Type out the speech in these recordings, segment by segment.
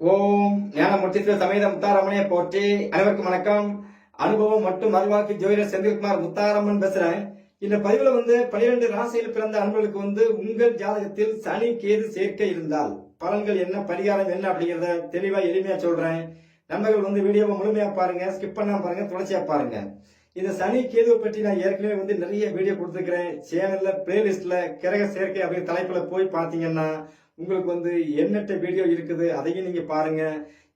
ஓம் ஞானமுத்திர சமேத முத்தாரமனே போற்றி. அனைவருக்கும் வணக்கம். அனுபவம் மற்றும் மறுவாக்கு ஜோதிடர் செந்தில்குமார் முத்தாரம்மன் பேசுறேன். இந்த பதிவுல வந்து பனிரெண்டு ராசியில் பிறந்த அன்பர்களுக்கு வந்து உங்கள் ஜாதகத்தில் சனி கேது சேர்க்கை இருந்தால் பலன்கள் என்ன பரிகாரம் என்ன அப்படிங்கறத தெளிவா எளிமையா சொல்றேன். நண்பர்கள் வந்து வீடியோவை முழுமையா பாருங்க ஸ்கிப் பண்ணாம பாருங்க தொடர்ச்சியா பாருங்க. இந்த சனி கேதுவை பற்றி நான் ஏற்கனவே வந்து நிறைய வீடியோ கொடுத்துருக்கிறேன். சேனல்ல பிளேலிஸ்ட்ல கிரக சேர்க்கை அப்படிங்கிற தலைப்புல போய் பாத்தீங்கன்னா உங்களுக்கு வந்து எண்ணற்ற வீடியோ இருக்குது அதையும் நீங்க பாருங்க.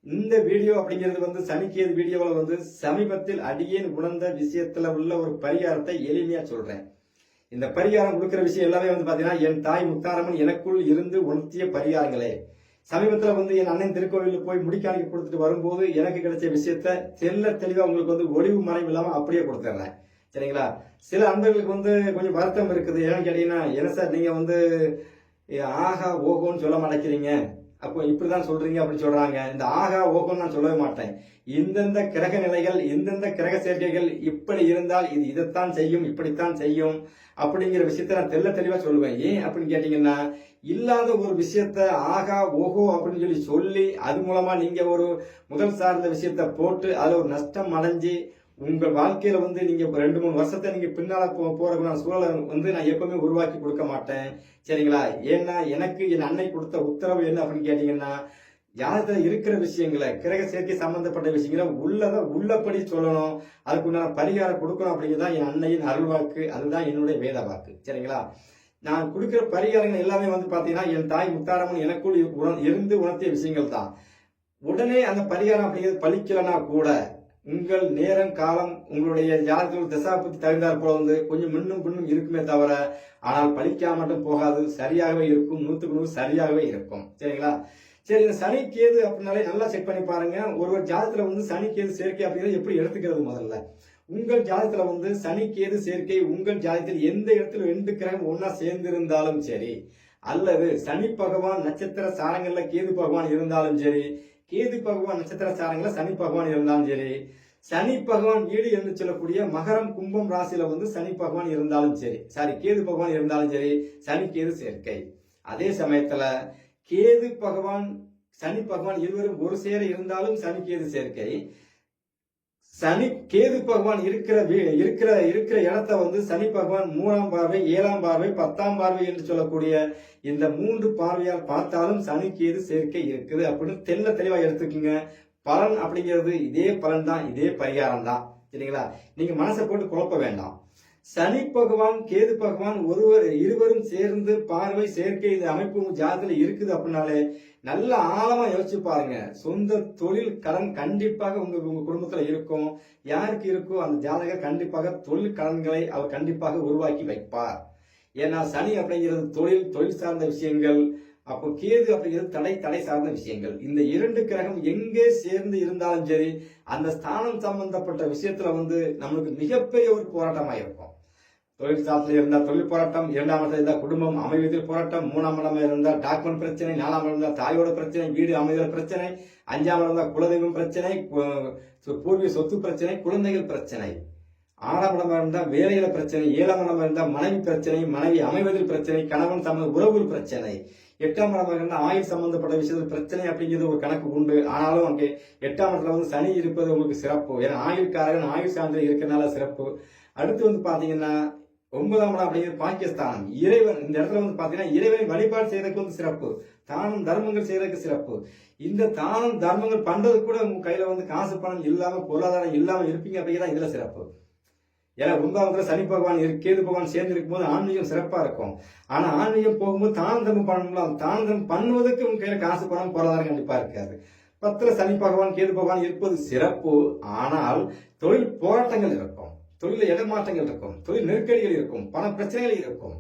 இந்த வீடியோ அப்படிங்கிறது வந்து சனிக்கேது வீடியோவில் வந்து சமீபத்தில் அடியேன் உணர்ந்த விஷயத்தில் உள்ள ஒரு பரிகாரத்தை எளிமையாக சொல்கிறேன் இந்த பரிகாரம் கொடுக்குற விஷயம் எல்லாமே வந்து பார்த்தீங்கன்னா என் தாய் முத்தாரம்மன் எனக்குள் இருந்து உணர்த்திய பரிகாரங்களே. சமீபத்தில் வந்து என் அண்ணன் திருக்கோவிலுக்கு போய் முடிக்காணிக்கு கொடுத்துட்டு வரும்போது எனக்கு கிடைச்ச விஷயத்த தெல்ல தெளிவாக உங்களுக்கு வந்து ஒளிவு மறைவு இல்லாமல் அப்படியே கொடுத்துட்றேன் சரிங்களா? சில அன்பர்களுக்கு வந்து கொஞ்சம் வருத்தம் இருக்குது. ஏன்னு கேட்டீங்கன்னா என்ன சார் நீங்கள் வந்து ஆஹா ஓகோன்னு சொல்ல மாட்டேங்கிறீங்க. அப்போ இப்படிதான் சொல்றீங்க அப்படின்னு சொல்றாங்க. இந்த ஆகா ஓகோன்னு நான் சொல்லவே மாட்டேன். இந்தெந்த கிரக நிலைகள் எந்தெந்த கிரக சேர்க்கைகள் இப்படி இருந்தால் இது இதைத்தான் செய்யும் இப்படித்தான் செய்யும் அப்படிங்கிற விஷயத்த நான் தெள்ள தெளிவா சொல்லுவேன். ஏன் அப்படின்னு கேட்டீங்கன்னா இல்லாத ஒரு விஷயத்த ஆகா ஓஹோ அப்படின்னு சொல்லி சொல்லி அது மூலமா நீங்க ஒரு முதல் சார்ந்த விஷயத்த போட்டு அதுல ஒரு நஷ்டம் அடைஞ்சு உங்கள் வாழ்க்கையில வந்து நீங்க ரெண்டு மூணு வருஷத்தை நீங்க பின்னால போ- போறதுக்கான சூழலை வந்து நான் எப்பவுமே உருவாக்கி கொடுக்க மாட்டேன். சரிங்களா? ஏன்னா எனக்கு என் அன்னை கொடுத்த உத்தரவு என்ன அப்படின்னு கேட்டீங்கன்னா யாரத்துல இருக்கிற விஷயங்களை கிரக சேர்க்கை சம்பந்தப்பட்ட விஷயங்களை உள்ளதை உள்ளபடி சொல்லணும். அதுக்குண்டான பரிகாரம் கொடுக்கணும் அப்படிங்கிறதான் என் அன்னையின் அருள்வாக்கு அதுதான் என்னுடைய வேத வாக்கு. சரிங்களா? நான் கொடுக்கிற பரிகாரங்கள் எல்லாமே வந்து பாத்தீங்கன்னா என் தாய் முத்தாரம்மன் எனக்குள் உண- இருந்து உணர்த்திய விஷயங்கள் தான் உடனே அந்த பரிகாரம் அப்படிங்கிறது பலிக்கலனா கூட உங்கள் நேரம் காலம் உங்களுடைய ஜாதகத்தில் தசாபத்தி தகுந்தாற் போல வந்து கொஞ்சம் முன்னும் பின்னும் இருக்குமே தவிர ஆனால் பழிக்காம மட்டும் போகாது சரியாகவே இருக்கும் நூற்றுக்கு நூறு சரியாகவே இருக்கும். சரிங்களா? சரி இந்த சனி கேது அப்படின்னாலே நல்லா செக் பண்ணி பாருங்க. ஒரு ஜாதகத்துல வந்து சனி கேது சேர்க்கை அப்படிங்கிறது எப்படி எடுத்துக்கிறது முதல்ல? உங்கள் ஜாதகத்துல வந்து சனி கேது சேர்க்கை உங்கள் ஜாதகத்தில் எந்த இடத்துல ரெண்டு கிரகம் ஒன்னா சேர்ந்திருந்தாலும் சரி அல்லது சனி பகவான் நட்சத்திர சாரங்கள்ல கேது பகவான் இருந்தாலும் சரி கேது பகவான் நட்சத்திர சாரங்கள்ல சனி பகவான் இருந்தாலும் சரி சனி பகவான் வீடு என்று சொல்லக்கூடிய மகரம் கும்பம் ராசியில வந்து சனி பகவான் இருந்தாலும் சரி சாரி கேது பகவான் இருந்தாலும் சரி சனி கேது சேர்க்கை. அதே சமயத்துல கேது பகவான் சனி பகவான் இருவரும் ஒரு சேர இருந்தாலும் சனி கேது சேர்க்கை. சனி கேது பகவான் இருக்கிற வீ- இருக்கிற இருக்கிற இடத்த வந்து சனி பகவான் மூணாம் பார்வை ஏழாம் பார்வை பத்தாம் பார்வை என்று சொல்லக்கூடிய இந்த மூன்று பார்வையால் பார்த்தாலும் சனி கேது சேர்க்கை இருக்குது அப்படின்னு தெல்ல தெளிவா எடுத்துக்கோங்க. பலன் அப்படிங்கிறது இதே பலன் தான் இதே பரிகாரம் தான். சரிங்களா? நீங்க மனசை போட்டு குழப்ப வேண்டாம். சனி பகவான் கேது பகவான் ஒருவர் இருவரும் சேர்ந்து பார்வை சேர்க்கை இந்த அமைப்பு ஜாதத்துல இருக்குது அப்படின்னாலே நல்ல ஆழமா யோசிச்சு பாருங்க. சொந்த தொழில் கடன் கண்டிப்பாக உங்க உங்க குடும்பத்துல இருக்கும். யாருக்கு இருக்கோ அந்த ஜாதகர் கண்டிப்பாக தொழில் கடன்களை அவர் கண்டிப்பாக உருவாக்கி வைப்பார். ஏன்னா சனி அப்படிங்கிறது தொழில் தொழில் சார்ந்த விஷயங்கள் அப்போ கேது அப்படிங்கிறது தடை தடை சார்ந்த விஷயங்கள். இந்த இரண்டு கிரகம் எங்கே சேர்ந்து இருந்தாலும் சரி அந்த ஸ்தானம் சம்பந்தப்பட்ட விஷயத்துல வந்து நம்மளுக்கு மிகப்பெரிய ஒரு போராட்டமா இருக்கும். தொழிற்சாலையில் இருந்தால் தொழில் போராட்டம் இரண்டாம் இடத்துல இருந்தால் குடும்பம் அமைவதில் போராட்டம் மூணாம் இடம் இருந்தால் டாக்குமெண்ட் பிரச்சனை நாலாம் இருந்தால் தாயோட பிரச்சனை வீடு அமைதல் பிரச்சனை அஞ்சாம் இருந்தால் குலதெய்வம் பிரச்சனை பூர்வீக சொத்து பிரச்சனை குழந்தைகள் பிரச்சனை. ஆறாம் இடமா இருந்தால் வேலையில பிரச்சனை ஏழாம் இடமா இருந்தால் மனைவி பிரச்சனை மனைவி அமைவதில் பிரச்சனை கணவன் சம்பந்த உறவுகள் பிரச்சனை. எட்டாம் இடம் இருந்தால் ஆயுள் சம்பந்தப்பட்ட விஷயத்தில் பிரச்சனை அப்படிங்கிறது ஒரு கணக்கு உண்டு. ஆனாலும் அங்கே எட்டாம் இடத்துல வந்து சனி இருப்பது உங்களுக்கு சிறப்பு. ஏன்னா ஆயுள்காரகன் ஆயுள் சான்றிதழ் இருக்கிறனால சிறப்பு. அடுத்து வந்து பார்த்தீங்கன்னா ஒன்பதாம் இடம் அப்படிங்கிறது பாக்கியஸ்தானம் இறைவன் இந்த இடத்துல வந்து பாத்தீங்கன்னா இறைவனை வழிபாடு செய்யறதுக்கு வந்து சிறப்பு. தானம் தர்மங்கள் செய்யறதுக்கு சிறப்பு. இந்த தானம் தர்மங்கள் பண்றது கூட உங்க கையில வந்து காசு பணம் இல்லாம பொருளாதாரம் இல்லாம இருப்பீங்க அப்படிங்கிறதா இதுல சிறப்பு. ஏன்னா ஒன்பதாவதுல சனி பகவான் கேது பகவான் சேர்ந்து இருக்கும்போது ஆன்மீகம் சிறப்பா இருக்கும். ஆனா ஆன்மீகம் போகும்போது தானம் தர்மம் பண்ணணும்ல தானம் தர்மம் பண்ணுவதற்கு உங்க கையில காசு பணம் பொருளாதாரம் கண்டிப்பா இருக்காது. பத்துல சனி பகவான் கேது பகவான் இருப்பது சிறப்பு. ஆனால் தொழில் போராட்டங்கள் இருக்கும் தொழிலில் இடமாற்றங்கள் இருக்கும் தொழில் நெருக்கடிகள் இருக்கும் பண பிரச்சனைகள் இருக்கும்.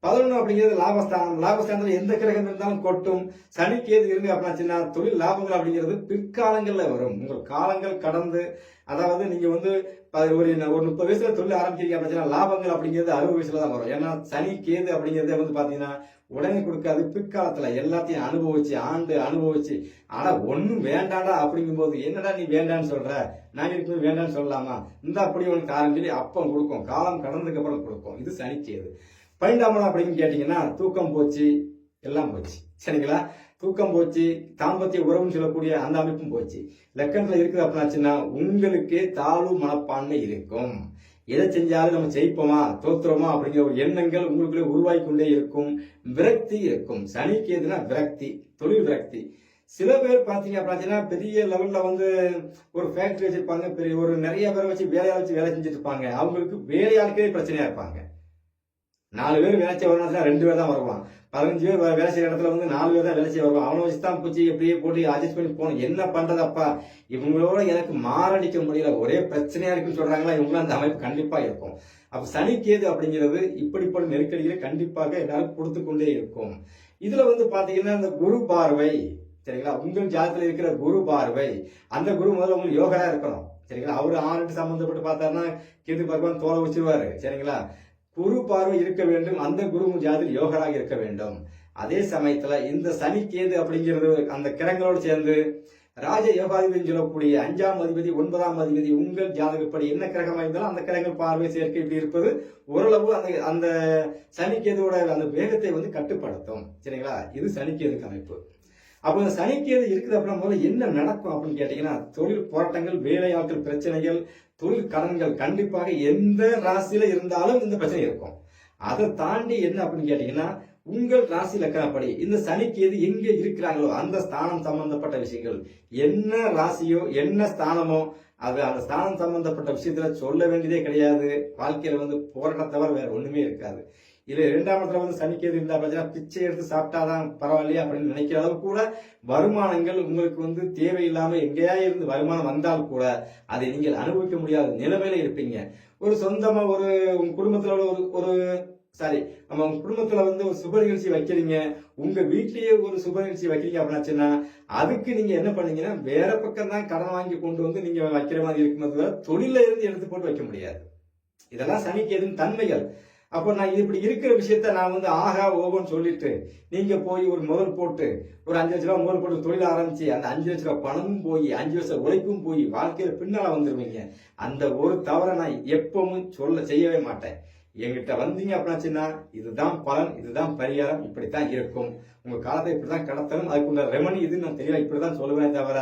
பதினொன்று அப்படிங்கிறது லாபஸ்தானம். லாபஸ்தானத்தில் எந்த கிரகம் இருந்தாலும் கொட்டும் சனி கேது இருந்து அப்படின்னா தொழில் லாபங்கள் அப்படிங்கிறது பிற்காலங்களில் வரும். உங்கள் காலங்கள் கடந்து அதாவது நீங்கள் வந்து ப- ஒரு ஒரு முப்பது வயசுல தொழில் ஆரம்பிக்கிறீங்க அப்படின்னா லாபங்கள் அப்படிங்கிறது அறுபது வயசுல தான் வரும். ஏன்னா சனி கேது அப்படிங்கிறத வந்து பார்த்தீங்கன்னா உடனே கொடுக்காது. பிற்காலத்துல எல்லாத்தையும் அனுபவிச்சு ஆண்டு அனுபவிச்சு ஆனா ஒன்னும் வேண்டாடா அப்படிங்கும்போது என்னடா நீ வேண்டான்னு சொல்ற? நான் இருக்கும்போது வேண்டான்னு சொல்லலாமா? இந்த அப்படி உனக்கு ஆரம்பிச்சு அப்பம் கொடுக்கும். காலம் கடந்ததுக்கு அப்புறம் கொடுக்கும். இது சனிச்சியது கேது அப்படின்னு கேட்டீங்கன்னா தூக்கம் போச்சு எல்லாம் போச்சு. சரிங்களா? தூக்கம் போச்சு தாம்பத்திய உறவுன்னு சொல்லக்கூடிய அந்த அமைப்பும் போச்சு. லக்கணத்துல இருக்குது அப்படின்னாச்சுன்னா உங்களுக்கு தாழ்வு மனப்பான்மை இருக்கும். எதை செஞ்சாலும் நம்ம ஜெயிப்போமா தோத்துறோமா அப்படிங்கிற ஒரு எண்ணங்கள் உங்களுக்குள்ளே உருவாகி கொண்டே இருக்கும். விரக்தி இருக்கும். சனிக்கு எதுனா விரக்தி தொழில் விரக்தி. சில பேர் பார்த்தீங்க அப்படின்னா பெரிய லெவலில் வந்து ஒரு ஃபேக்ட்ரி வச்சிருப்பாங்க. பெரிய ஒரு நிறைய பேரை வச்சு வேலையால் வச்சு வேலை செஞ்சுட்டு இருப்பாங்க. அவங்களுக்கு வேலையாளுக்கே பிரச்சனையாக இருப்பாங்க. நாலு பேர் வேலை செய்ய வரணும் ரெண்டு பேர் தான் வருவான் பதினஞ்சு பேர் வேலை செய்யற இடத்துல வந்து நாலு பேர் தான் வேலை செய்ய அவனை வச்சு தான் பூச்சி எப்படியே போட்டு அட்ஜஸ்ட் பண்ணி போகணும். என்ன பண்றதப்பா? இவங்களோட எனக்கு மாரடிக்க முடியல. ஒரே பிரச்சனையா இருக்குன்னு சொல்றாங்களா? இவங்களும் அந்த அமைப்பு கண்டிப்பா இருக்கும். அப்ப சனிக்கேது அப்படிங்கிறது இப்படிப்பட்ட நெருக்கடிகளை கண்டிப்பாக எல்லாரும் கொடுத்து கொண்டே இருக்கும். இதுல வந்து பாத்தீங்கன்னா இந்த குரு பார்வை சரிங்களா? உங்கள் ஜாதகத்துல இருக்கிற குரு பார்வை அந்த குரு முதல்ல உங்களுக்கு யோகரா இருக்கணும். சரிங்களா? அவரு ஆறு சம்பந்தப்பட்டு பார்த்தாருன்னா கேது பகவான் தோலை வச்சிருவாரு சரிங்களா? குரு பார்வை இருக்க வேண்டும். அந்த குரு ஜாதியில் யோகராக இருக்க வேண்டும். அதே சமயத்துல இந்த சனி கேது அப்படிங்கிறது அந்த கிரகங்களோடு சேர்ந்து ராஜ யோகாதிபதி சொல்லக்கூடிய அஞ்சாம் அதிபதி ஒன்பதாம் அதிபதி உங்கள் ஜாதகப்படி என்ன கிரகம் இருந்தாலும் அந்த கிரகங்கள் பார்வை சேர்க்கை இப்படி இருப்பது ஓரளவு அந்த அந்த சனிக்கேதுவோட அந்த வேகத்தை வந்து கட்டுப்படுத்தும். சரிங்களா? இது சனிக்கேதுக்கு அமைப்பு. அப்போ இந்த சனிக்கேது இருக்குது அப்படின்னா முதல்ல என்ன நடக்கும் அப்படின்னு கேட்டீங்கன்னா தொழில் போராட்டங்கள் வேலையாட்கள் பிரச்சனைகள் தொழில் கடன்கள் கண்டிப்பாக எந்த ராசியில இருந்தாலும் இந்த பிரச்சனை இருக்கும். அதை தாண்டி என்ன அப்படின்னு கேட்டீங்கன்னா உங்கள் ராசி லக்கணப்படி இந்த சனிக்கு எது எங்கே இருக்கிறாங்களோ அந்த ஸ்தானம் சம்பந்தப்பட்ட விஷயங்கள். என்ன ராசியோ என்ன ஸ்தானமோ அது அந்த ஸ்தானம் சம்பந்தப்பட்ட விஷயத்துல சொல்ல வேண்டியதே கிடையாது. வாழ்க்கையில வந்து போராட்ட தவிர வேற ஒண்ணுமே இருக்காது. இல்லை இரண்டாம் இடத்துல வந்து சனிக்கேது இருந்தால் பார்த்தீங்கன்னா பிச்சை எடுத்து சாப்பிட்டாதான் பரவாயில்லையா அப்படின்னு நினைக்கிற அளவு கூட வருமானங்கள் உங்களுக்கு வந்து தேவையில்லாமல் எங்கேயா இருந்து வருமானம் வந்தால் கூட அதை நீங்கள் அனுபவிக்க முடியாத நிலைமையில இருப்பீங்க. ஒரு சொந்தமாக ஒரு உங்க குடும்பத்தில் ஒரு ஒரு சாரி நம்ம உங்க குடும்பத்துல வந்து ஒரு சுப நிகழ்ச்சி வைக்கிறீங்க. உங்க வீட்லயே ஒரு சுப நிகழ்ச்சி வைக்கிறீங்க அப்படின்னாச்சுன்னா அதுக்கு நீங்க என்ன பண்ணீங்கன்னா வேற பக்கம் தான் கடன் வாங்கி கொண்டு வந்து நீங்க வைக்கிற மாதிரி இருக்கும் தொழில இருந்து எடுத்து போட்டு வைக்க முடியாது. இதெல்லாம் சனிக்கு எதுவும் தன்மைகள். அப்போ நான் இது இப்படி இருக்கிற விஷயத்த நான் வந்து ஆகா ஓகோன்னு சொல்லிட்டு நீங்க போய் ஒரு முதல் போட்டு ஒரு அஞ்சு லட்ச ரூபா முதல் போட்டு தொழில் ஆரம்பிச்சு அந்த அஞ்சு லட்ச ரூபா பணமும் போய் அஞ்சு வருஷம் உழைப்பும் போய் வாழ்க்கையில பின்னால வந்துருவீங்க. அந்த ஒரு தவறை நான் எப்பவும் சொல்ல செய்யவே மாட்டேன். என்கிட்ட வந்தீங்க அப்படின்னாச்சுன்னா இதுதான் பலன் இதுதான் பரிகாரம் இப்படித்தான் இருக்கும். உங்க காலத்தை இப்படிதான் கடத்தணும். அதுக்குள்ள ரெமனி இது நான் தெரியல இப்படிதான் சொல்லுவேன் தவிர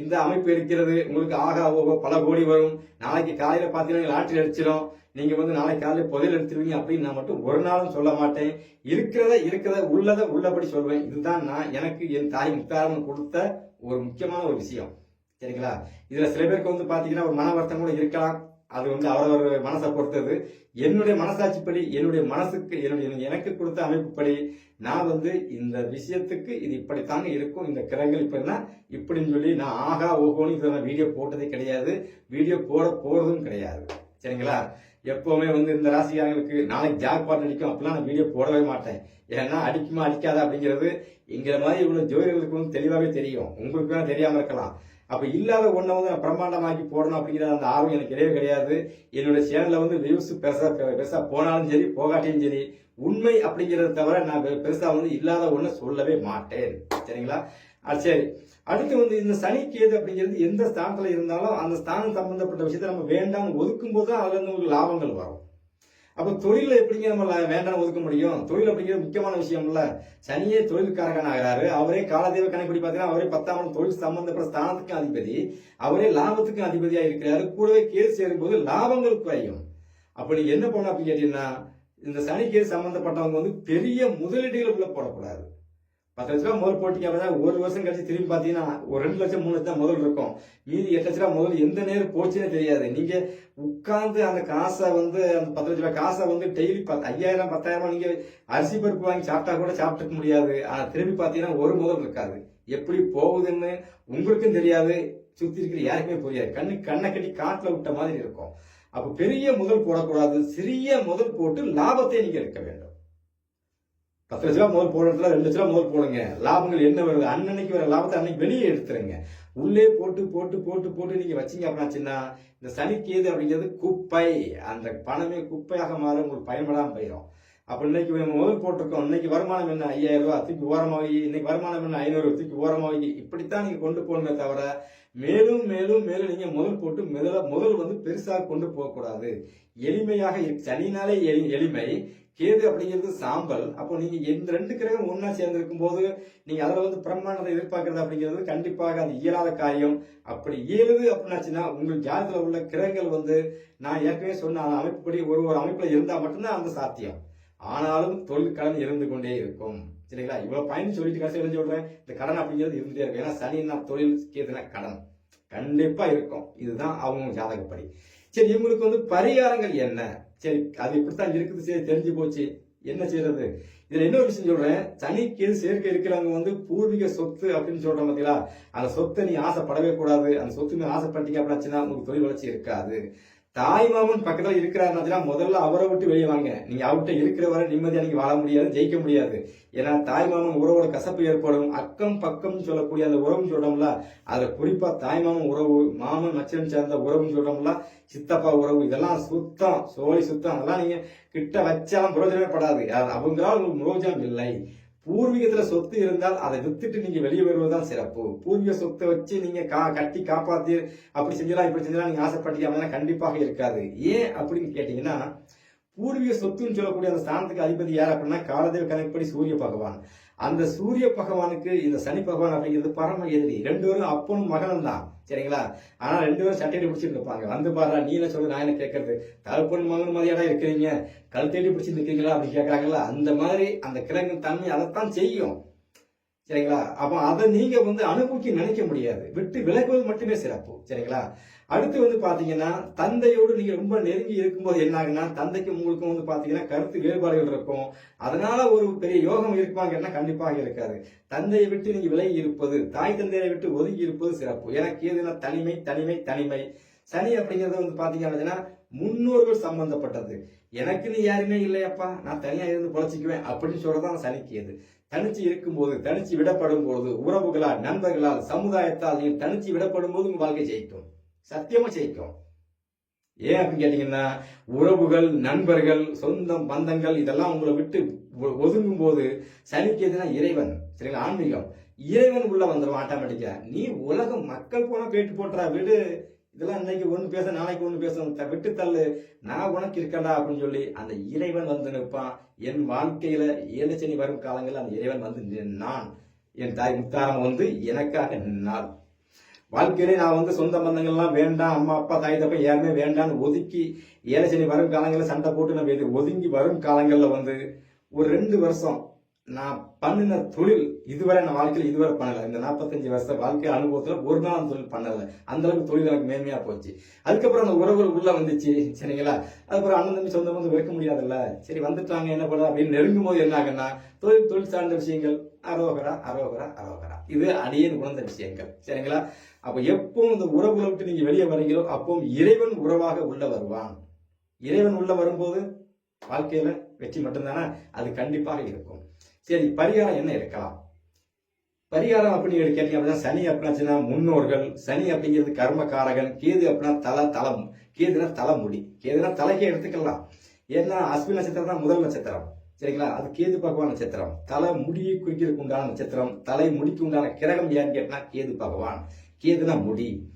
இந்த அமைப்பு இருக்கிறது உங்களுக்கு ஆகா ஓகோ பல கோடி வரும். நாளைக்கு காலையில பாத்தீங்கன்னா லாட்டரி அடிச்சிடும் நீங்க வந்து நாளைக்கு காலையில் புதையல் எடுத்துருவீங்க அப்படின்னு நான் மட்டும் ஒரு நாளும் சொல்ல மாட்டேன். இருக்கிறத இருக்கிறத உள்ளத உள்ளபடி சொல்வேன். இதுதான் நான் எனக்கு என் தாய் முத்தாரம்மன் கொடுத்த ஒரு முக்கியமான ஒரு விஷயம். சரிங்களா? இதுல சில பேருக்கு வந்து பாத்தீங்கன்னா ஒரு மன வருத்தம் கூட இருக்கலாம். அது வந்து அவரவர் மனசை பொறுத்தது. என்னுடைய மனசாட்சிப்படி என்னுடைய மனசுக்கு என்னுடைய எனக்கு கொடுத்த அமைப்புப்படி நான் வந்து இந்த விஷயத்துக்கு இது இப்படித்தாங்க இருக்கும். இந்த கிரகங்கள் இப்படின்னா இப்படின்னு சொல்லி நான் ஆகா ஓகோன்னு இதை நான் வீடியோ போட்டதே கிடையாது. வீடியோ போட போறதும் கிடையாது. சரிங்களா? எப்பவுமே வந்து இந்த ராசிக்காரங்களுக்கு நாளைக்கு ஜாக் பாட்டு அடிக்கும் அப்படிலாம் நான் வீடியோ போடவே மாட்டேன். ஏன்னா அடிக்குமா அடிக்காதா அப்படிங்கிறது எங்கிற மாதிரி இவ்வளோ ஜோதிடர்களுக்கு வந்து தெளிவாகவே தெரியும். உங்களுக்கு வேணால் தெரியாமல் இருக்கலாம். அப்போ இல்லாத ஒன்றை வந்து நான் பிரம்மாண்டமாக்கி போடணும் அப்படிங்கிற அந்த ஆர்வம் எனக்கு கிடையவே கிடையாது. என்னோட சேனலில் வந்து வியூஸ் பெருசாக பெருசாக போனாலும் சரி போகாட்டியும் சரி உண்மை அப்படிங்கிறத தவிர நான் பெருசாக வந்து இல்லாத ஒன்று சொல்லவே மாட்டேன். சரிங்களா? சரி. அடுத்து வந்து இந்த சனி கேது அப்படிங்கிறது எந்த ஸ்தானத்துல இருந்தாலும் அந்த ஸ்தானம் சம்பந்தப்பட்ட விஷயத்தை நம்ம வேண்டாம் ஒதுக்கும் போது தான் அதுல இருந்து உங்களுக்கு லாபங்கள் வரும். அப்போ தொழில எப்படிங்க நம்ம வேண்டாம் ஒதுக்க முடியும்? தொழில் அப்படிங்கிறது முக்கியமான விஷயம் இல்ல சனியே தொழில்காரகன் ஆகிறாரு. அவரே காலதேவ கணக்குப்படி பார்த்தீங்கன்னா அவரே பத்தாம் தொழில் சம்பந்தப்பட்ட ஸ்தானத்துக்கும் அதிபதி. அவரே லாபத்துக்கும் அதிபதியாக இருக்கிறாரு. கூடவே கேது சேரும்போது லாபங்கள் குறையும். அப்ப நீங்க என்ன பண்ணணும் அப்படின்னு கேட்டீங்கன்னா இந்த சனி கேது சம்பந்தப்பட்டவங்க வந்து பெரிய முதலீடுகள் உள்ள போடக்கூடாது. பத்து லட்ச ரூபா முதல் போட்டிங்க அப்படின்னா ஒரு வருஷம் கழிச்சு திரும்பி பார்த்தீங்கன்னா ஒரு ரெண்டு லட்சம் மூணு லட்சம் தான் முதல் இருக்கும். மீதி எட்டு லட்ச ரூபா முதல் எந்த நேரம் போச்சுன்னே தெரியாது. நீங்க உட்காந்து அந்த காசை வந்து அந்த பத்து லட்ச ரூபா காசை வந்து டெய்லி ஐயாயிரம் பத்தாயிரம் நீங்க அரிசி பருப்பு வாங்கி சாப்பிட்டா கூட சாப்பிட்டுக்க முடியாது. ஆனா திரும்பி பார்த்தீங்கன்னா ஒரு முதல் இருக்காது. எப்படி போகுதுன்னு உங்களுக்கும் தெரியாது. சுத்தி இருக்கிற யாருக்குமே புரியாது. கண்ணு கண்ணை கட்டி காட்டுல விட்ட மாதிரி இருக்கும். அப்ப பெரிய முதல் போடக்கூடாது. சிறிய முதல் போட்டு லாபத்தை நீங்க எடுக்க வேண்டும். பத்து லட்ச ரூபா முதல் போடுறதுல ரெண்டு லட்ச ரூபா முதல் போடுங்க. லாபங்கள் என்ன வருது? அன்னன்னைக்கு வர லாபத்தை அன்னைக்கு வெளியே எடுத்துருங்க. உள்ளே போட்டு போட்டு போட்டு போட்டு நீங்க வச்சீங்க அப்படின்னாச்சுன்னா இந்த சனிக்கேது அப்படிங்கிறது குப்பை. அந்த பணமே குப்பையாக மாற உங்களுக்கு பயன்படாம போயிடும் அப்போ இன்னைக்கு முதல் போட்டிருக்கோம். இன்னைக்கு வருமானம் என்ன? ஐயாயிரம் ரூபா தூக்கி ஓரமாகி இன்னைக்கு வருமானம் என்ன? ஐநூறு. ரூபாய் தூக்கி ஓரமாகி. இப்படித்தான் நீங்க கொண்டு போகணுமே தவிர மேலும் மேலும் மேலும் நீங்க முதல் போட்டு முதல்ல முதல் வந்து பெருசாக கொண்டு போகக்கூடாது. எளிமையாக சனினாலே எளி எளிமை. கேது அப்படிங்கிறது சாம்பல். அப்போ நீங்க இந்த ரெண்டு கிரகம் ஒன்னா சேர்ந்திருக்கும் போது நீங்க அதுல வந்து பிரம்மாண்டத்தை எதிர்பார்க்கறது அப்படிங்கிறது கண்டிப்பாக அது இயலாத காரியம். அப்படி இயலுது அப்படின்னாச்சுன்னா உங்கள் ஜாதகத்துல உள்ள கிரகங்கள் வந்து நான் ஏற்கனவே சொன்ன அந்த அமைப்புப்படி ஒரு ஒரு அமைப்புல இருந்தா மட்டும்தான் அந்த சாத்தியம். ஆனாலும் தொழில் கடன் இருந்து கொண்டே இருக்கும். சரிங்களா? இவ்வளவு பயன் சொல்லிட்டு கடைசி என்ன சொல்றேன். இந்த கடன் அப்படிங்கிறது இருந்துட்டே இருக்கும். ஏன்னா சனின்னா தொழில் கேதுனா கடன். கண்டிப்பா இருக்கும். இதுதான் அவங்க ஜாதகப்படி. சரி இவங்களுக்கு வந்து பரிகாரங்கள் என்ன? சரி அது இப்படித்தான் இருக்குது சரி தெரிஞ்சு போச்சு. என்ன செய்யறது? இதுல இன்னொரு விஷயம் சொல்றேன். சனிக்கு சேர்க்கை இருக்கிறவங்க வந்து பூர்வீக சொத்து அப்படின்னு சொல்றோம் பாத்தீங்களா அந்த சொத்தை நீ ஆசைப்படவே கூடாது. அந்த சொத்து மேல ஆசைப்பட்டீங்க அப்படின்னாச்சுன்னா உங்களுக்கு தொழில் வளர்ச்சி இருக்காது. தாய்மாமன் பக்கத்துல இருக்கிறாருன்னா முதல்ல அவரை விட்டு வெளியே வாங்க. நீங்க அவர்கிட்ட இருக்கிற வரை நிம்மதியா நீங்க வாழ முடியாது ஜெயிக்க முடியாது. ஏன்னா தாய்மாமன் உறவோட கசப்பு ஏற்படும். அக்கம் பக்கம் சொல்லக்கூடிய அந்த உறவுன்னு சொல்றோம்ல அதுல குறிப்பா தாய்மாமன் உறவு மாமன் மச்சன் சேர்ந்த உறவுன்னு சொல்றோம்ல சித்தப்பா உறவு இதெல்லாம் சுத்தம் சோழி சுத்தம். அதெல்லாம் நீங்க கிட்ட வச்சாலும் பிரயோஜனமே படாது. அவங்களால உங்களுக்கு பிரயோஜனம் இல்லை. பூர்வீகத்துல சொத்து இருந்தால் அதை வித்துட்டு நீங்க வெளியே வருவதுதான் சிறப்பு. பூர்வீக சொத்தை வச்சு நீங்க கா கட்டி காப்பாத்தி அப்படி செஞ்சலாம் இப்படி செஞ்சலாம் நீங்க ஆசைப்பட்டீங்க அப்படின்னா கண்டிப்பாக இருக்காது. ஏன் அப்படின்னு கேட்டீங்கன்னா பூர்வீக சொத்துன்னு சொல்லக்கூடிய அந்த ஸ்தானத்துக்கு அதிபதி யார் அப்படின்னா காலதேவ கணக்குப்படி சூரிய பகவான். அந்த சூரிய பகவானுக்கு இந்த சனி பகவான் அப்படிங்கிறது பரம எதிரி. ரெண்டு பேரும் அப்பனும் மகனும் தான் சரிங்களா? ஆனா ரெண்டு பேரும் சட்டையில பிடிச்சிட்டு இருப்பாங்க. வந்து பாரு நீ என்ன சொல்ற நான் என்ன கேட்கறது? தகப்பன் மகன் மாதிரியாடா இருக்கிறீங்க. கழுத்தேடி பிடிச்சி நிற்கிறீங்களா அப்படி கேட்கறாங்களா அந்த மாதிரி அந்த கிழங்கு தன்மை அதைத்தான் செய்யும். சரிங்களா? அப்போ அதை நீங்க வந்து அனுபவிக்க நினைக்க முடியாது. விட்டு விலகுவது மட்டுமே சிறப்பு. சரிங்களா? அடுத்து வந்து பாத்தீங்கன்னா தந்தையோடு நீங்க ரொம்ப நெருங்கி இருக்கும்போது என்ன ஆகுன்னா தந்தைக்கும் உங்களுக்கும் வந்து பாத்தீங்கன்னா கருத்து வேறுபாடுகள் இருக்கும். அதனால ஒரு பெரிய யோகம் இருப்பாங்கன்னா கண்டிப்பாக இருக்காது. தந்தையை விட்டு நீங்க விலகி இருப்பது தாய் தந்தையை விட்டு ஒதுங்கி இருப்பது சிறப்பு. எனக்கு எதுனா தனிமை தனிமை தனிமை. சனி அப்படிங்கிறது வந்து பாத்தீங்கன்னா முன்னோர்கள் சம்பந்தப்பட்டது. எனக்கு நீ யாருமே இல்லையப்பா. நான் தனியா இருந்து பொழைச்சிக்குவேன் அப்படின்னு சொல்றதான் சனிக்கு எது. தனிச்சு இருக்கும்போது தனிச்சு விடப்படும் போது உறவுகளால் நண்பர்களால் சமுதாயத்தால் நீ தனிச்சு விடப்படும் போது உங்க வாழ்க்கை ஜெயிக்கும். சத்தியமா ஜெயிக்கும். ஏன் அப்படின்னு கேட்டீங்கன்னா உறவுகள் நண்பர்கள் சொந்தம் பந்தங்கள் இதெல்லாம் உங்களை விட்டு ஒ- ஒதுங்கும் போது சனிக்கிறதுனா இறைவன் சரிங்களா ஆன்மீகம். இறைவன் உள்ள வந்துடும் ஆட்டோமேட்டிக்கா நீ உலகம் மக்கள் போன பேட்டு போட்டுறா விடு. இதெல்லாம் இன்னைக்கு ஒன்று பேச நாளைக்கு ஒன்று பேசணும். த- விட்டு தள்ளு. நான் உனக்கு இருக்கண்டா அப்படின்னு சொல்லி அந்த இறைவன் வந்து நிற்பான். என் வாழ்க்கையில ஏழுச்சனி வரும் காலங்களில் அந்த இறைவன் வந்து நான் என் தாய் முத்தாரம் வந்து எனக்காக நின்னாள் வாழ்க்கையிலே நான் வந்து சொந்த பந்தங்கள்லாம் வேண்டாம். அம்மா அப்பா தாய் தப்ப யாருமே வேண்டாம்னு ஒதுக்கி ஏழை சனி வரும் காலங்களில் சண்டை போட்டு நம்ம இது ஒதுங்கி வரும் காலங்களில் வந்து ஒரு ரெண்டு வருஷம் நான் பண்ணின தொழில் இதுவரை நான் வாழ்க்கையில் இதுவரை பண்ணலை. இந்த நாற்பத்தஞ்சு வருஷ வாழ்க்கை அனுபவத்தில் ஒரு நாள் அந்த தொழில் பண்ணலை. அந்த அளவுக்கு தொழில் எனக்கு மேன்மையாக போச்சு. அதுக்கப்புறம் அந்த உறவுகள் உள்ளே வந்துச்சு சரிங்களா? அதுக்கப்புறம் அண்ணன் தம்பி சொந்தம் வந்து வைக்க முடியாதுல்ல. சரி வந்துட்டாங்க என்ன பண்ணலாம் அப்படின்னு நெருங்கும் போது என்ன ஆகுன்னா தொழில் தொழில் சார்ந்த விஷயங்கள் அரோகரா அரோகரா அரோகரா. இது அடியேன் உணர்ந்த விஷயங்கள் சரிங்களா? அப்போ எப்பவும் இந்த உறவுகளை விட்டு நீங்கள் வெளியே வரீங்களோ அப்பவும் இறைவன் உறவாக உள்ள வருவான். இறைவன் உள்ள வரும்போது வாழ்க்கையில் வெற்றி மட்டும்தானா? அது கண்டிப்பாக இருக்கும். சரி பரிகாரம் என்ன இருக்கலாம் பரிகாரம் அப்படின்னு கேட்டீங்க அப்படின்னா சனி அப்படின்னாச்சுன்னா முன்னோர்கள் சனி அப்படிங்கிறது கர்மகாரகன் கேது அப்படின்னா தலை தலம் கேதுனா தலைமுடி. கேதுனா தலைக்கே எடுத்துக்கலாம். ஏன்னா அஸ்வின் நட்சத்திரம் தான் முதல் நட்சத்திரம். சரிங்களா? அது கேது பகவான் நட்சத்திரம். தலை முடியை குறிக்கிறதுக்கு உண்டான நட்சத்திரம். தலை முடிக்கு உண்டான கிரகம் யாருன்னு கேட்டால் கேது பகவான். கேதுனா முடி.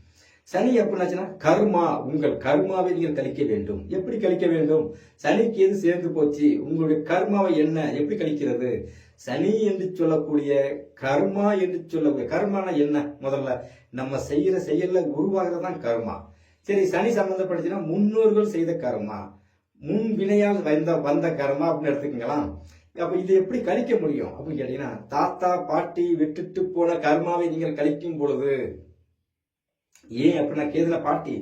சனி எப்படின்னாச்சுன்னா கர்மா உங்கள் கர்மாவை நீங்கள் கழிக்க வேண்டும். எப்படி கழிக்க வேண்டும்? சனிக்கு எது சேர்ந்து போச்சு? உங்களுடைய கர்மாவை என்ன? எப்படி கழிக்கிறது? சனி என்று சொல்லக்கூடிய கர்மா என்று சொல்லக்கூடிய கர்மானா என்ன? முதல்ல நம்ம செய்யற செயல்ல உருவாகிறது தான் கர்மா. சரி சனி சம்பந்தப்பட்டுச்சுன்னா முன்னோர்கள் செய்த கர்மா. முன் வினையால் வந்த வந்த கர்மா அப்படின்னு எடுத்துக்கங்களாம் அப்ப இதை எப்படி கழிக்க முடியும்? அப்படின்னு கேட்டீங்கன்னா தாத்தா பாட்டி விட்டுட்டு போன கர்மாவை நீங்கள் கழிக்கும் பொழுது ஏன் அப்படின்னா கேதுல பாட்டி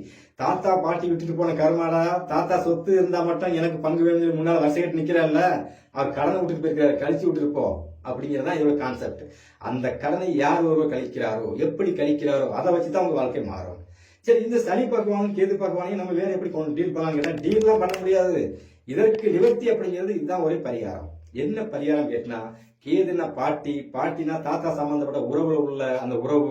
தாத்தா பாட்டி விட்டுட்டு போன கருமாடா தாத்தா சொத்து இருந்தா மட்டும் எனக்கு பங்கு வேணும் முன்னால் முன்னால வரிசைக்கிட்டு நிக்கிறாள்ல அவர் கடனை விட்டுட்டு போயிருக்கிறார் கழிச்சு விட்டுருப்போம் அப்படிங்கிறது தான் இதோட கான்செப்ட் அந்த கடனை யார் ஒருவர் கழிக்கிறாரோ எப்படி கழிக்கிறாரோ அதை வச்சு தான் உங்க வாழ்க்கை மாறும். சரி இந்த சனி பகவான் கேது பகவானையும் நம்ம வேற எப்படி கொண்டு டீல் பண்ணலாம் கேட்டால் டீல்லாம் பண்ண முடியாது. இதற்கு நிவர்த்தி அப்படிங்கிறது இதுதான் ஒரே பரிகாரம். என்ன பரிகாரம் கேட்டினா கேதுனா பாட்டி பாட்டினா தாத்தா சம்பந்தப்பட்ட உறவுல உள்ள அந்த உறவு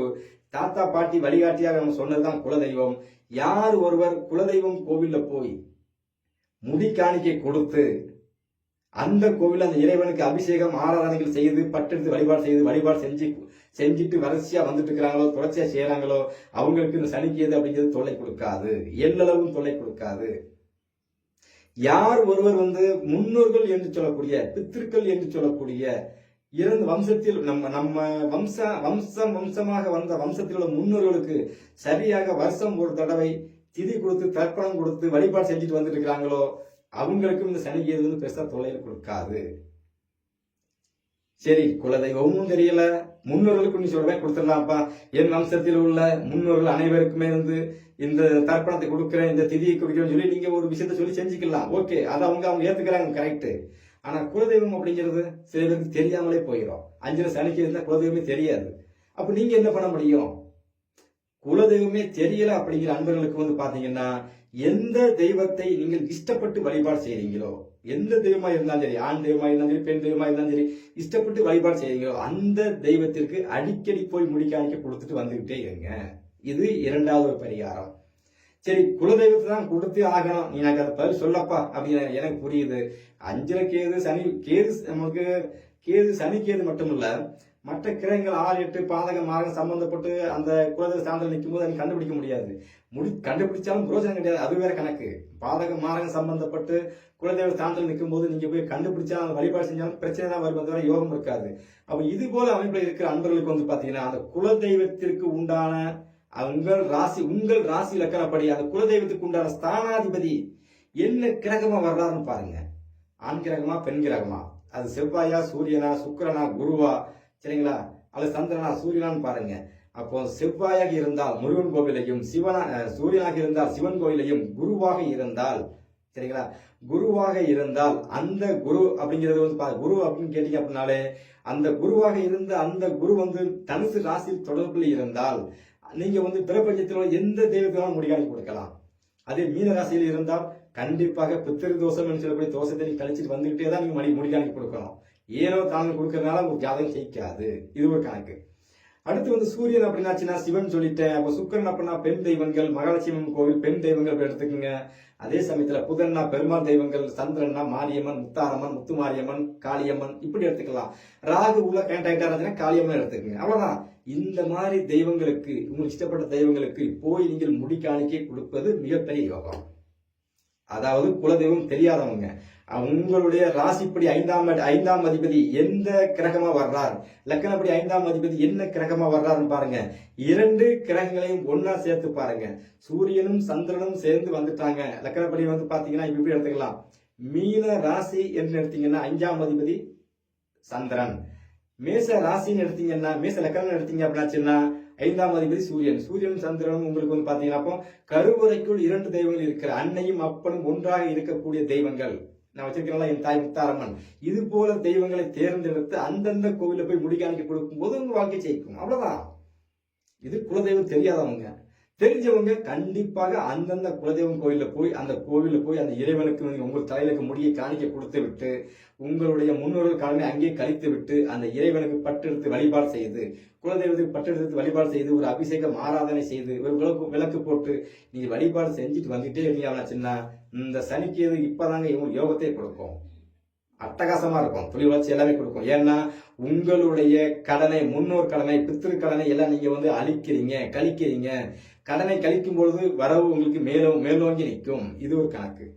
தாத்தா பாட்டி வழிகாட்டியாக நம்ம சொன்னதுதான் குலதெய்வம். யார் ஒருவர் குலதெய்வம் கோவிலில் போய் முடி காணிக்கை கொடுத்து அந்த கோவில் அந்த இறைவனுக்கு அபிஷேகம் ஆராதனைகள் செய்து பட்டெடுத்து வழிபாடு செய்து வழிபாடு செஞ்சு செஞ்சுட்டு வரிசையா வந்துட்டு இருக்கிறாங்களோ தொடர்ச்சியா செய்யறாங்களோ அவங்களுக்கு இந்த சனிக்கியது அப்படிங்கிறது தொல்லை கொடுக்காது. எல்லளவும் தொல்லை கொடுக்காது. யார் ஒருவர் வந்து முன்னோர்கள் என்று சொல்லக்கூடிய பித்திருக்கள் என்று சொல்லக்கூடிய இறந்த வம்சத்தில் நம்ம நம்ம வம்ச வம்சம் வம்சமாக வந்த வம்சத்தில் உள்ள முன்னோர்களுக்கு சரியாக வருஷம் ஒரு தடவை திதி கொடுத்து தர்ப்பணம் கொடுத்து வழிபாடு செஞ்சுட்டு வந்துட்டு இருக்கிறாங்களோ அவங்களுக்கும் இந்த சனி கேது வந்து பெருசா தொல்லையில கொடுக்காது. சரி குலதெய்வமும் தெரியல முன்னோர்களுக்கு நீ சொல்றேன் கொடுத்துடலாம்ப்பா. என் வம்சத்தில் உள்ள முன்னோர்கள் அனைவருக்குமே வந்து இந்த தர்ப்பணத்தை கொடுக்குறேன் இந்த திதியை கொடுக்குறேன்னு சொல்லி நீங்க ஒரு விஷயத்த சொல்லி செஞ்சுக்கலாம். ஓகே அதை அவங்க அவங்க ஏத்துக்கிறாங்க கரெக்ட் ஆனால் குலதெய்வம் அப்படிங்கிறது சில பேருக்கு தெரியாமலே போயிடும். அஞ்சரை சனிக்கு இருந்தால் குலதெய்வமே தெரியாது. அப்போ நீங்கள் என்ன பண்ண முடியும்? குலதெய்வமே தெரியல அப்படிங்கிற அன்பர்களுக்கு வந்து பார்த்தீங்கன்னா எந்த தெய்வத்தை நீங்கள் இஷ்டப்பட்டு வழிபாடு செய்கிறீங்களோ எந்த தெய்வமா இருந்தாலும் சரி ஆண் தெய்வமா இருந்தாலும் சரி பெண் தெய்வமா இருந்தாலும் சரி இஷ்டப்பட்டு வழிபாடு செய்கிறீங்களோ அந்த தெய்வத்திற்கு அடிக்கடி போய் முடிக்காணிக்க கொடுத்துட்டு வந்துகிட்டே இருங்க. இது இரண்டாவது ஒரு பரிகாரம். சரி குலதெய்வத்தை தான் கொடுத்து ஆகணும். நீ எனக்கு அதை பதில் சொல்லப்பா அப்படின்னு எனக்கு புரியுது. அஞ்சரை கேது சனி கேது நமக்கு கேது சனி கேது மட்டும் இல்ல மற்ற கிரகங்கள் ஆறு எட்டு பாதக மார்க்கம் சம்பந்தப்பட்டு அந்த குலதெய்வ சார்ந்தில் நிற்கும் போது எனக்கு கண்டுபிடிக்க முடியாது. முடி கண்டுபிடிச்சாலும் பிரோஜனம் கிடையாது. அது வேற கணக்கு. பாதக மார்க்கம் சம்பந்தப்பட்டு குலதெய்வ சார்ந்தில் நிற்கும் போது நீங்க போய் கண்டுபிடிச்சாலும் அந்த வழிபாடு செஞ்சாலும் பிரச்சனை தான் வரும். தவிர யோகம் இருக்காது. அப்ப இது போல அமைப்புல இருக்கிற அன்பர்களுக்கு வந்து பாத்தீங்கன்னா அந்த குலதெய்வத்திற்கு உண்டான உங்கள் ராசி உங்கள் ராசி இலக்கணப்படி அந்த குலதெய்வத்துக்கு உண்டான ஸ்தானாதிபதி என்ன கிரகமா வர்றாருன்னு பாருங்க. ஆண் கிரகமா பெண் கிரகமா? அது செவ்வாயா சூரியனா சுக்கரனா குருவா? சரிங்களா? அல்லது சந்திரனா சூரியனான்னு பாருங்க. அப்போ செவ்வாயாக இருந்தால் முருகன் கோவிலையும் சிவனா சூரியனாக இருந்தால் சிவன் கோவிலையும் குருவாக இருந்தால் சரிங்களா? குருவாக இருந்தால் அந்த குரு அப்படிங்கிறது வந்து பா- குரு அப்படின்னு கேட்டீங்க அப்படின்னாலே அந்த குருவாக இருந்த அந்த குரு வந்து தனுசு ராசியில் தொடர்பில் இருந்தால் நீங்க வந்து பிரபஞ்சத்தில் எந்த தெய்வத்தினாலும் முடிகாணி கொடுக்கலாம். அதே மீன ராசியில் இருந்தால் கண்டிப்பாக பித்திரு தோஷம் சொல்லக்கூடிய தோஷத்தை நீங்க கழிச்சிட்டு வந்துகிட்டே தான் நீங்க மணி முடிகாணி கொடுக்கணும். ஏனோ தாங்க கொடுக்கறதுனால உங்களுக்கு ஜாதகம் ஜெயிக்காது. இது ஒரு கணக்கு. அடுத்து வந்து சூரியன் அப்படின்னாச்சுன்னா சிவன் சொல்லிட்டேன். அப்போ சுக்கரன் அப்படின்னா பெண் தெய்வங்கள் மகாலட்சுமி கோவில் பெண் தெய்வங்கள் எடுத்துக்கோங்க. அதே சமயத்துல புதன்னா பெருமாள் தெய்வங்கள் சந்திரன்னா மாரியம்மன் முத்தாரம்மன் முத்துமாரியம்மன் காளியம்மன் இப்படி எடுத்துக்கலாம். ராகு உள்ள கனெக்ட் ஆகிட்டாருன்னா காளியம்மன் எடுத்துக்கோங்க. அவ்வளவுதான். இந்த மாதிரி தெய்வங்களுக்கு உங்களுக்கு இஷ்டப்பட்ட தெய்வங்களுக்கு போய் நீங்கள் முடி காணிக்கை கொடுப்பது மிகப்பெரிய யோகம். அதாவது குலதெய்வம் தெரியாதவங்க. உங்களுடைய ராசிப்படி ஐந்தாம் அடி- ஐந்தாம் அதிபதி எந்த கிரகமா வர்றார்? லக்கணப்படி ஐந்தாம் அதிபதி என்ன கிரகமா வர்றாருன்னு பாருங்க. இரண்டு கிரகங்களையும் ஒன்னா சேர்த்து பாருங்க. சூரியனும் சந்திரனும் சேர்ந்து வந்துட்டாங்க. லக்கணப்படி வந்து பாத்தீங்கன்னா இப்படி எடுத்துக்கலாம்? மீன ராசி என்று எடுத்தீங்கன்னா அஞ்சாம் அதிபதி சந்திரன். மேச ராசின்னு எடுத்தீங்கன்னா மேச லக்கணம் எடுத்தீங்க அப்படின்னாச்சுன்னா ஐந்தாம் அதிபதி சூரியன். சூரியன் சந்திரனும் உங்களுக்கு வந்து பாத்தீங்கன்னா அப்போ கருவறைக்குள் இரண்டு தெய்வங்கள் இருக்கிற அன்னையும் அப்பனும் ஒன்றாக இருக்கக்கூடிய தெய்வங்கள். நான் வச்சிருக்கிறேன் என் தாய் முத்தாரம்மன். இது போல தெய்வங்களை தேர்ந்தெடுத்து அந்தந்த கோவில போய் முடிக்காணிக்க கொடுக்கும் போது உங்க வாழ்க்கை ஜெயிக்கும். அவ்வளவுதான். இது குலதெய்வம் தெரியாதவங்க. தெரிஞ்சவங்க கண்டிப்பாக அந்தந்த குலதெய்வம் கோயிலில் போய் அந்த கோவிலில் போய் அந்த இறைவனுக்கு நீங்க உங்கள் தலையிலுக்கு முடியை காணிக்க கொடுத்து விட்டு உங்களுடைய முன்னோர்கள் காலமே அங்கேயே கழித்து விட்டு அந்த இறைவனுக்கு பட்டெடுத்து வழிபாடு செய்து குலதெய்வத்துக்கு பட்டெடுத்து வழிபாடு செய்து ஒரு அபிஷேகம் ஆராதனை செய்து ஒரு விளக்கு விளக்கு போட்டு நீ வழிபாடு செஞ்சுட்டு வந்துட்டே இருந்தீங்கன்னா இந்த சனிக்கு எது இப்போதாங்க இவங்க யோகத்தை கொடுக்கும். அட்டகாசமாக இருக்கும். தொழில் வளர்ச்சி எல்லாமே கொடுக்கும். ஏன்னா உங்களுடைய கடனை முன்னோர் கடனை பித்திரு கடனை எல்லாம் நீங்க வந்து அழிக்கிறீங்க கழிக்கிறீங்க. கடனை கழிக்கும் பொழுது வரவு உங்களுக்கு மேலும் மேலோங்கி நிற்கும். இது ஒரு கணக்கு.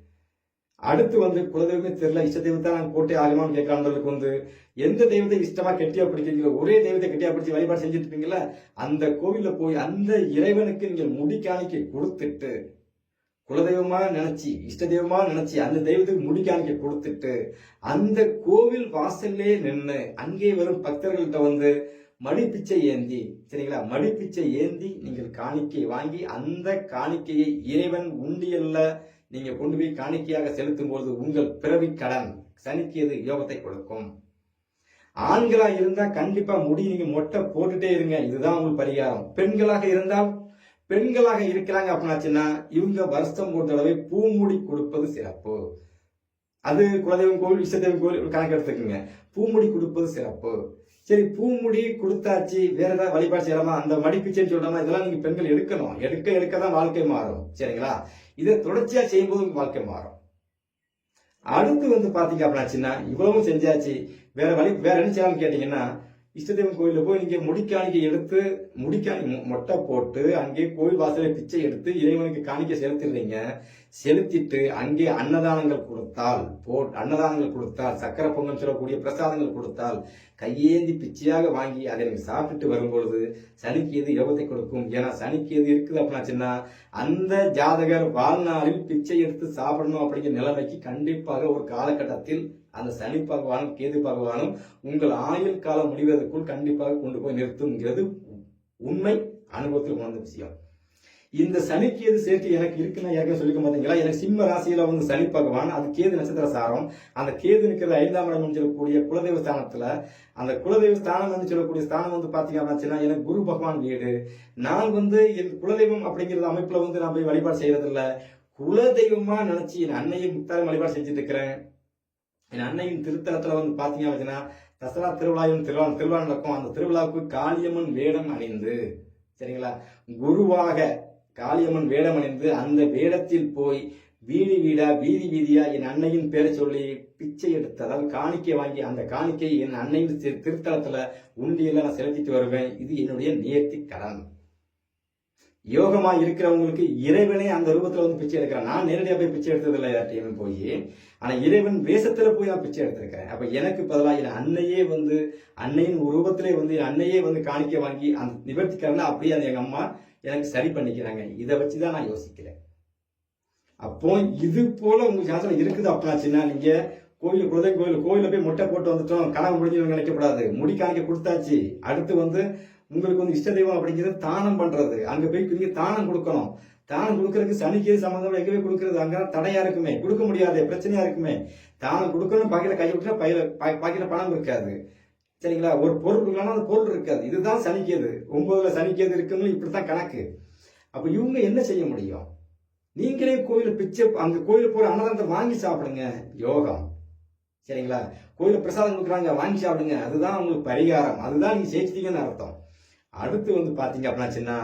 அடுத்து வந்து குலதெய்வமே தெரியல இஷ்ட தெய்வத்தை நாங்கள் போட்டே ஆகணும்னு கேட்கறவங்களுக்கு வந்து எந்த தெய்வத்தை இஷ்டமா கெட்டியா பிடிக்கிறீங்களோ ஒரே தெய்வத்தை கெட்டியா பிடிச்சி வழிபாடு செஞ்சுட்டு இருப்பீங்களா அந்த கோவில்ல போய் அந்த இறைவனுக்கு நீங்கள் முடி காணிக்கை கொடுத்துட்டு குலதெய்வமா நினைச்சி இஷ்ட தெய்வமா நினைச்சி அந்த தெய்வத்துக்கு முடிக்காணிக்க கொடுத்துட்டு அந்த கோவில் வாசல்லே நின்று அங்கே வரும் பக்தர்கள்ட்ட வந்து மடிப்பிச்சை ஏந்தி சரிங்களா? மடிப்பிச்சை ஏந்தி நீங்கள் காணிக்கை வாங்கி அந்த காணிக்கையை இறைவன் உண்டியல்ல நீங்க கொண்டு போய் காணிக்கையாக செலுத்தும் பொழுது உங்கள் பிறவி கடன் சனிக்கியது யோகத்தை கொடுக்கும். ஆண்களா இருந்தா கண்டிப்பா முடி நீங்க மொட்டை போட்டுட்டே இருங்க இதுதான் உங்கள் பரிகாரம். பெண்களாக இருந்தால் பெண்களாக இருக்கிறாங்க அப்படின்னாச்சுன்னா இவங்க வருஷம் ஒரு தடவை பூமூடி கொடுப்பது சிறப்பு. அது குலதெய்வம் கோவில் இஷ்டதெய்வம் கோவில் கணக்கு எடுத்துக்கோங்க. பூமுடி கொடுப்பது சிறப்பு. சரி பூமுடி கொடுத்தாச்சு வேற ஏதாவது வழிபாடு செய்யலாமா? அந்த மடிப்பிச்சைன்னு சொல்றாமா? இதெல்லாம் நீங்க பெண்கள் எடுக்கணும். எடுக்க எடுக்க தான் வாழ்க்கை மாறும். சரிங்களா? இதை தொடர்ச்சியா செய்யும்போது உங்க வாழ்க்கை மாறும். அடுத்து வந்து பாத்தீங்க அப்படின்னாச்சுன்னா இவ்வளவும் செஞ்சாச்சு. வேற வழி வேற என்ன செய்யலாம்னு கேட்டீங்கன்னா இஷ்டதெய்வம் கோயிலில் போய் நீங்க முடிக்காணிக்கை எடுத்து முடிக்காணி மொட்டை போட்டு அங்கே கோயில் வாசலை பிச்சை எடுத்து இறைவனுக்கு காணிக்கை செலுத்திடுறீங்க. செலுத்திட்டு அங்கே அன்னதானங்கள் கொடுத்தால் போ அன்னதானங்கள் கொடுத்தால் சக்கரை பொங்கல் சொல்லக்கூடிய பிரசாதங்கள் கொடுத்தால் கையேந்தி பிச்சையாக வாங்கி அதை நீங்கள் சாப்பிட்டு வரும்பொழுது சனிக்கு எது யோகத்தை கொடுக்கும். ஏன்னா சனிக்கு எது இருக்குது அப்படின்னாச்சுன்னா அந்த ஜாதகர் வாழ்நாளில் பிச்சை எடுத்து சாப்பிடணும் அப்படிங்கிற நிலைமைக்கு கண்டிப்பாக ஒரு காலகட்டத்தில் அந்த சனி பகவானும் கேது பகவானும் உங்கள் ஆயுள் காலம் முடிவதற்குள் கண்டிப்பாக கொண்டு போய் நிறுத்துங்கிறது உண்மை அனுபவத்தில் உணர்ந்த விஷயம். இந்த சனி கேது சேர்த்து எனக்கு இருக்குன்னு ஏற்கனவே சொல்லிக்க மாட்டீங்களா எனக்கு சிம்ம ராசியில வந்து சனி பகவான் அது கேது நட்சத்திர சாரம். அந்த கேது நிற்கிற ஐந்தாம் இடம் சொல்லக்கூடிய குலதெய்வ ஸ்தானத்துல. அந்த குலதெய்வ ஸ்தானம் வந்து சொல்லக்கூடிய ஸ்தானம் வந்து பாத்தீங்க அப்படின்னா எனக்கு குரு பகவான் வீடு. நான் வந்து என் குலதெய்வம் அப்படிங்கிற அமைப்புல வந்து நான் போய் வழிபாடு செய்யறதில்ல. குலதெய்வமா நினைச்சு என் அன்னையை முத்தாரம் வழிபாடு செஞ்சுட்டு இருக்கிறேன். என் அன்னையின் திருத்தலத்துல வந்து பாத்தீங்க அப்படின்னா தசரா திருவிழாவின் திருவிழா திருவிழா நடக்கும். அந்த திருவிழாவுக்கு காளியம்மன் வேடம் அணிந்து. சரிங்களா? குருவாக காளியம்மன் வேடம் அணிந்து அந்த வேடத்தில் போய் வீதி வீடா வீதி வீதியா என் அன்னையின் பேரை சொல்லி பிச்சை எடுத்து அதாவது காணிக்கை வாங்கி அந்த காணிக்கை என் அன்னையின் திருத்தலத்துல உண்டியெல்லாம் நான் செலுத்திட்டு வருவேன். இது என்னுடைய நியத்தி கடன். யோகமா இருக்கிறவங்களுக்கு இறைவனே அந்த ரூபத்துல வந்து பிச்சை எடுக்கிறான். நான் நேரடியா போய் பிச்சை எடுத்தது இல்லை யார்ட்டையும் போய். ஆனா இறைவன் வேஷத்துல போய் நான் பிச்சை எடுத்திருக்கிறேன். அப்ப எனக்கு பதிலாக என் அன்னையே வந்து அன்னையின் ரூபத்திலே வந்து என் அன்னையே வந்து காணிக்கை வாங்கி அந்த நிவர்த்திக்காரன அப்படியே அந்த எங்க அம்மா எனக்கு சரி பண்ணிக்கிறாங்க. இதை வச்சு தான் நான் யோசிக்கிறேன். அப்போ இது போல உங்க சாசனம் இருக்குது அப்படின்னாச்சுன்னா நீங்க கோயில் குலதெய்வ கோயில் கோயில போய் மொட்டை போட்டு வந்துட்டோம். கனவு முடிஞ்சு நினைக்கக்கூடாது. முடி காணிக்க கொடுத்தாச்சு. அடுத்து வந்து உங்களுக்கு வந்து இஷ்ட தெய்வம் அப்படிங்கிறது தானம் பண்றது. அங்க போய் நீங்க தானம் கொடுக்கணும். தானம் கொடுக்கறதுக்கு சனிக்கு சம்மந்தம் எங்கவே கொடுக்கறது அங்க தடையா இருக்குமே. கொடுக்க முடியாது பிரச்சனையா இருக்குமே. தானம் கொடுக்கணும் பாக்கெட்ல கை விட்டுனா பையில பாக்கெட்ல பணம் இருக்காது. சரிங்களா? ஒரு பொருள் இல்லைன்னா அந்த பொருள் இருக்காது. இதுதான் சனிக்கேது. ஒன்பதுல சனிக்கேது இருக்குன்னு இப்படித்தான் கணக்கு. அப்போ இவங்க என்ன செய்ய முடியும்? நீங்களே கோயில பிச்சை அங்கே கோயிலுக்கு போகிற அன்னதானத்தை வாங்கி சாப்பிடுங்க. யோகம். சரிங்களா? கோயில பிரசாதம் கொடுக்குறாங்க வாங்கி சாப்பிடுங்க. அதுதான் உங்களுக்கு பரிகாரம். அதுதான் நீங்க ஜெயிச்சிட்டீங்கன்னு அர்த்தம். அடுத்து வந்து பாத்தீங்க அப்படின்னாச்சுன்னா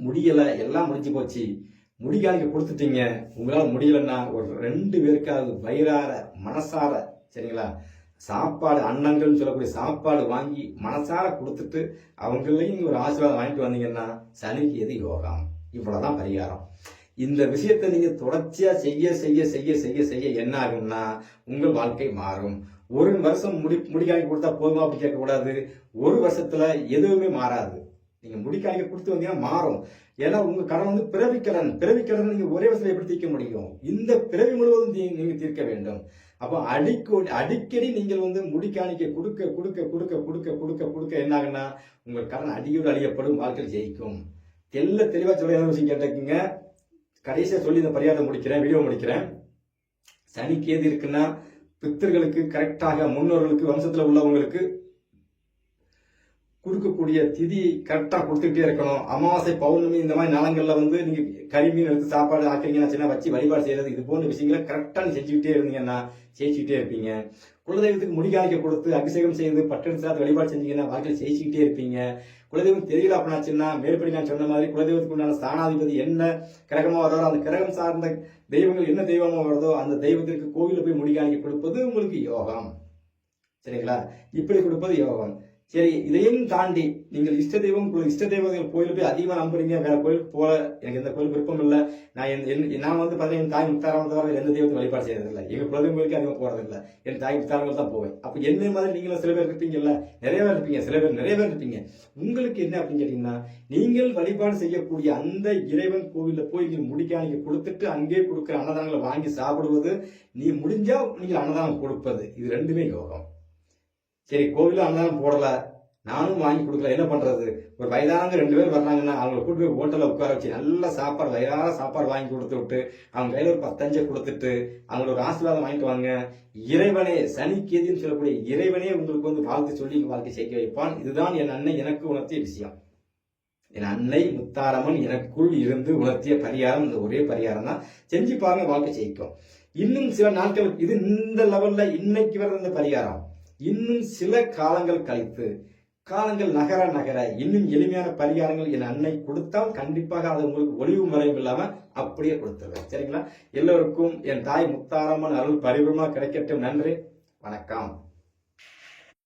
முடியலை. எல்லாம் முடிஞ்சு போச்சு. முடிகாலிக்கு கொடுத்துட்டீங்க. உங்களால் முடியலன்னா ஒரு ரெண்டு பேருக்காவது வயிறார மனசார சரிங்களா? சாப்பாடு அன்னங்கள்னு சொல்லக்கூடிய சாப்பாடு வாங்கி மனசார கொடுத்துட்டு அவங்களையும் ஒரு ஆசீர்வாதம் வாங்கிட்டு வந்தீங்கன்னா சனிக்கு எது யோகம்? இவ்வளவுதான் பரிகாரம். இந்த விஷயத்தை நீங்க தொடர்ச்சியா செய்ய செய்ய செய்ய செய்ய செய்ய என்ன ஆகும்னா உங்கள் வாழ்க்கை மாறும். ஒரு வருஷம் முடி முடிக்காணிக்க கொடுத்தா போதுமா அப்படி கேட்கக்கூடாது. ஒரு வருஷத்துல எதுவுமே மாறாது. நீங்க முடிக்காணிக்க கொடுத்து வந்தீங்கன்னா மாறும். ஏன்னா உங்க கடன் வந்து பிறவி கடன். பிறவி கடன் நீங்க ஒரே வருஷத்துல எப்படி தீர்க்க முடியும்? இந்த பிறவி முழுவதும் தீ- நீங்க தீர்க்க வேண்டும். அப்போ அடிக்கடி அடிக்கடி நீங்கள் வந்து முடிக்காணிக்க கொடுக்க கொடுக்க கொடுக்க கொடுக்க கொடுக்க கொடுக்க என்ன ஆகுன்னா உங்கள் கடன் அடியோடு அழியப்படும் வாழ்க்கையில் ஜெயிக்கும். தெல்ல தெளிவாக சொல்ல என்ன விஷயம் கேட்டுக்குங்க கடைசியாக சொல்லி இந்த பரியாதை முடிக்கிறேன் வீடியோ முடிக்கிறேன். சனிக்கு எது இருக்குன்னா பித்தர்களுக்கு கரெக்டாக முன்னோர்களுக்கு வம்சத்தில் உள்ளவங்களுக்கு கொடுக்கக்கூடிய திதி கரெக்டாக கொடுத்துக்கிட்டே இருக்கணும். அமாவாசை பௌர்ணமி இந்த மாதிரி நலங்களில் வந்து நீங்கள் கறி மீன் எடுத்து சாப்பாடு ஆக்குறீங்கன்னா வச்சு வழிபாடு செய்கிறது இது போன்ற விஷயங்களை கரெக்டாக செஞ்சுக்கிட்டே இருந்தீங்கன்னா ஜெயிச்சுக்கிட்டே இருப்பீங்க. குலதெய்வத்துக்கு முடிகாணிக்க கொடுத்து அபிஷேகம் செய்து பட்டெடுத்து சாத்து வழிபாடு செஞ்சீங்கன்னா வாழ்க்கையில் ஜெயிச்சுக்கிட்டே இருப்பீங்க. குலதெய்வம் தெரியல அப்படின்னாச்சுன்னா மேற்படி நான் சொன்ன மாதிரி குலதெய்வத்துக்கு உண்டான ஸ்தானாதிபதி என்ன கிரகமாக வர்றாரோ அந்த கிரகம் சார்ந்த தெய்வங்கள் என்ன தெய்வமாக வருதோ அந்த தெய்வத்திற்கு கோவிலில் போய் முடிகாணிக்க கொடுப்பது உங்களுக்கு யோகம். சரிங்களா? இப்படி கொடுப்பது யோகம். சரி இதையும் தாண்டி நீங்கள் இஷ்ட தெய்வம் இஷ்ட தெய்வங்கள் கோயில் போய் அதிகமாக நம்புறீங்க. வேற கோயிலுக்கு போல எனக்கு எந்த கோயில் விருப்பம் இல்லை. நான் என் என்- நான் வந்து பார்த்தீங்கன்னா என் தாய் முத்தாரம் தவிர எந்த தெய்வத்தை வழிபாடு செய்யறதில்லை. இல்லை எங்க குலதெய்வம் கோயிலுக்கு அதிகமாக போறதில்லை. என் தாய் முத்தாரங்கள் தான் போவேன். அப்போ என்ன மாதிரி நீங்களும் சில பேர் இருப்பீங்கல்ல. நிறைய பேர் இருப்பீங்க. சில பேர் நிறைய பேர் இருப்பீங்க. உங்களுக்கு என்ன அப்படின்னு கேட்டீங்கன்னா நீங்கள் வழிபாடு செய்யக்கூடிய அந்த இறைவன் கோவில்ல போய் நீங்கள் முடிக்காணிக்க கொடுத்துட்டு அங்கே கொடுக்குற அன்னதானங்களை வாங்கி சாப்பிடுவது நீ முடிஞ்சால் நீங்கள் அன்னதானம் கொடுப்பது. இது ரெண்டுமே யோகம். சரி கோவிலும் அன்னதானம் போடல. நானும் வாங்கி கொடுக்கல. என்ன பண்றது? ஒரு வயதானவங்க ரெண்டு பேர் வர்றாங்கன்னா அவங்கள கூட்டு போய் ஹோட்டலில் உட்கார வச்சு நல்லா சாப்பாடு வயிறார சாப்பாடு வாங்கி கொடுத்து விட்டு அவங்க கையில் ஒரு பத்தஞ்சை கொடுத்துட்டு அவங்கள ஒரு ஆசீர்வாதம் வாங்கிட்டு வாங்க. இறைவனே சனி கேதின்னு சொல்லக்கூடிய இறைவனே உங்களுக்கு வந்து வாழ்த்து சொல்லி வாழ்க்கை சேர்க்க வைப்பான். இதுதான் என் அன்னை எனக்கு உணர்த்திய விஷயம். என் அன்னை முத்தாரம்மன் எனக்குள் இருந்து உணர்த்திய பரிகாரம். இந்த ஒரே பரிகாரம் தான். செஞ்சு பாருங்க வாழ்க்கை ஜெயிக்கும். இன்னும் சில நாட்கள் இது இந்த லெவல்ல இன்னைக்கு வர்ற இந்த பரிகாரம். இன்னும் சில காலங்கள் கழித்து காலங்கள் நகர நகர இன்னும் எளிமையான பரிகாரங்கள் என் அன்னை கொடுத்தால் கண்டிப்பாக அது உங்களுக்கு ஒளிவு மறையும் இல்லாமல் அப்படியே கொடுத்துருவேன். சரிங்களா? எல்லோருக்கும் என் தாய் முத்தாரமான அருள் பரிபூர்ணமா கிடைக்கட்டும். நன்றி. வணக்கம்.